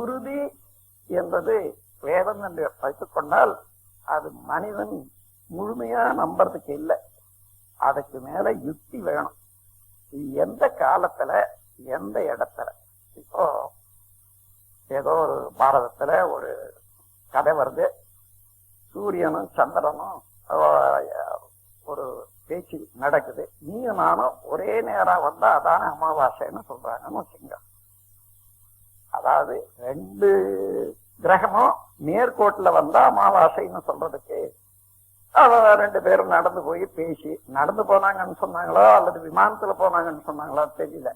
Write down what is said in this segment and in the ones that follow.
சுருதி என்பது வேதம் என்று வைத்துக் கொண்டால் அது மனிதன் முழுமையா நம்புறதுக்கு இல்லை. அதுக்கு மேல யுக்தி வேணும். இது எந்த காலத்துல எந்த இடத்துல? இப்போ ஏதோ ஒரு பாரதத்துல ஒரு கதை வருது. சூரியனும் சந்திரனும் ஒரு பேச்சு நடக்குது. நீ நானும் ஒரே நேரம் வந்தா அதான அமாவாசைன்னு சொல்றாங்கன்னு வச்சுங்க அதாவது ரெண்டு கிரகமும் நேர்கோட்டில் வந்தா அமாவாசைன்னு சொல்றதுக்கு அவ ரெண்டு பேரும் நடந்து போய் பேசி நடந்து போனாங்கன்னு சொன்னாங்களோ அல்லது விமானத்துல போனாங்கன்னு சொன்னாங்களோ தெரியல.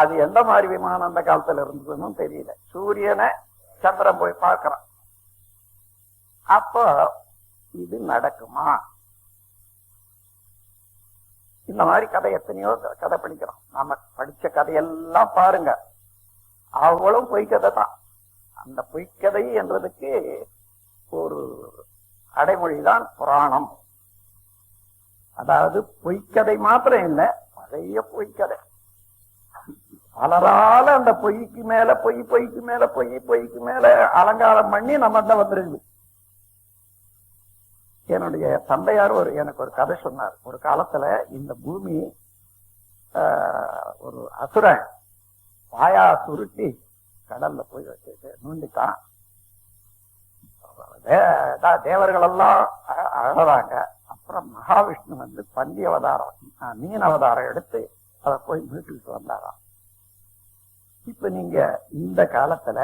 அது எந்த மாதிரி விமானம் அந்த காலத்துல இருந்ததுன்னு தெரியல. சூரியனை சந்திரன் போய் பார்க்கறான். அப்போ இது நடக்குமா? இந்த மாதிரி கதை எத்தனையோ கதை படிக்கிறோம் நாம படிச்ச கதையெல்லாம் பாருங்க. அவ்வளவு பொய்க்கதை தான் அந்த பொய்க்கதை என்றதுக்கு ஒரு அடைமொழிதான் புராணம். அதாவது பொய்க்கதை மாத்திரம் இல்லை பழைய பொய்க்கதை. பலரால அந்த பொய்க்கு மேல பொய் பொய்க்கு மேல பொய் பொய்க்கு மேல அலங்காரம் பண்ணி நம்ம தான் வந்துருக்குது. என்னுடைய தந்தையார் ஒரு எனக்கு ஒரு கதை சொன்னார். ஒரு காலத்துல இந்த பூமி ஆஹ், ஒரு அசுரன் பாயா சுருட்டி கடல்ல போய் வச்சுட்டு நூண்டிட்டான் தேவர்கள் எல்லாம் அழறாங்க அப்புறம் மகாவிஷ்ணு வந்து பந்தி அவதாரம் மீன் அவதாரம் எடுத்து அதை போய் மீட்டுக்கிட்டு வந்தாராம். இப்ப நீங்க இந்த காலத்துல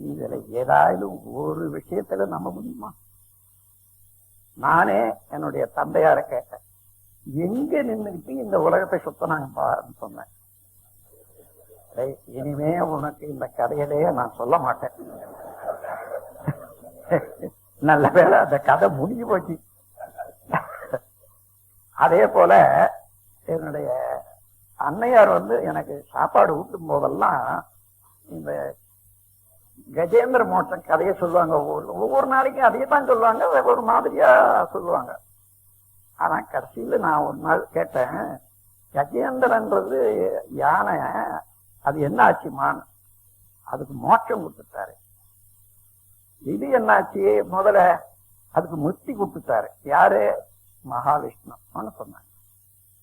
இதுல ஏதாயிலும் ஒரு விஷயத்துல நம்ப முடியுமா? நானே என்னுடைய தந்தையார கேட்டேன். எங்க நின்னுக்கிட்டு இந்த உலகத்தை சுத்தனாங்க சொன்னேன். இனிமே உனக்கு இந்த கதையிலேயே நான் சொல்ல மாட்டேன். நல்ல வேலை அந்த கதை முடிஞ்சு போச்சு. அதே போல என்னுடைய அன்னையார் வந்து எனக்கு சாப்பாடு ஊட்டும் போதெல்லாம் இந்த கஜேந்திர மோட்சம் கதையை சொல்லுவாங்க. ஒவ்வொரு ஒவ்வொரு நாளைக்கும் அதையே தான் சொல்லுவாங்க. ஒரு மாதிரியா சொல்லுவாங்க. ஆனா கடைசியில நான் ஒரு நாள் கேட்டேன் கஜேந்திரன்றது யானை? அது என்ன ஆச்சுமான் அதுக்கு மோட்சம் கொடுத்துட்டாரு. இது என்னாச்சு? முதல்ல அதுக்கு முக்தி கொடுத்துட்டாரு. யாரு? மகாவிஷ்ணுன்னு சொன்னாங்க.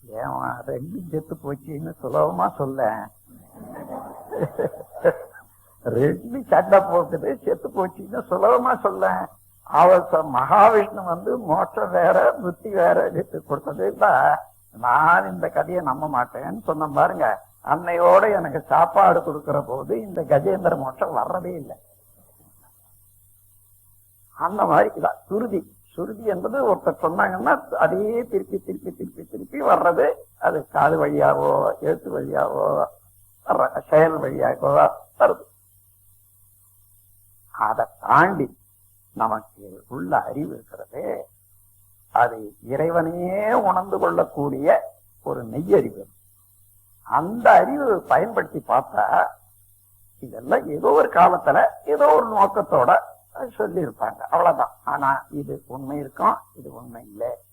ஏன் ரெண்டும் செத்து போச்சுன்னு சுலபமா சொல்ல. ரெண்டு சண்டை போக்குது செத்து போச்சுன்னு சுலபமா சொல்ல. அவ மகாவிஷ்ணு வந்து மோட்சம் வேற புத்தி வேற எடுத்து கொடுத்தது. நான் இந்த கதையை நம்ப மாட்டேன்னு சொன்ன பாருங்க. அன்னையோட எனக்கு சாப்பாடு கொடுக்கிற போது இந்த கஜேந்திர மோட்சம் வர்றதே இல்லை. அந்த மாதிரி இதான். சுருதி. சுருதி என்பது ஒருத்தர் சொன்னாங்கன்னா அதே திருப்பி திருப்பி திருப்பி திருப்பி வர்றது. அது காது வழியாவோ எழுத்து வழியாவோ வர்ற செயல் வழியாகவோ வருது. அதை தாண்டி நமக்கு உள்ள அறிவு இருக்கிறது அது இறைவனையே உணர்ந்து கொள்ளக்கூடிய ஒரு நெய்யறிவு அந்த அறிவு பயன்படுத்தி பார்த்தா இதெல்லாம் ஏதோ ஒரு காலத்துல ஏதோ ஒரு நோக்கத்தோட சொல்லி இருப்பாங்க அவ்வளவுதான். ஆனா இது உண்மை இருக்கும் இது உண்மை இல்லை.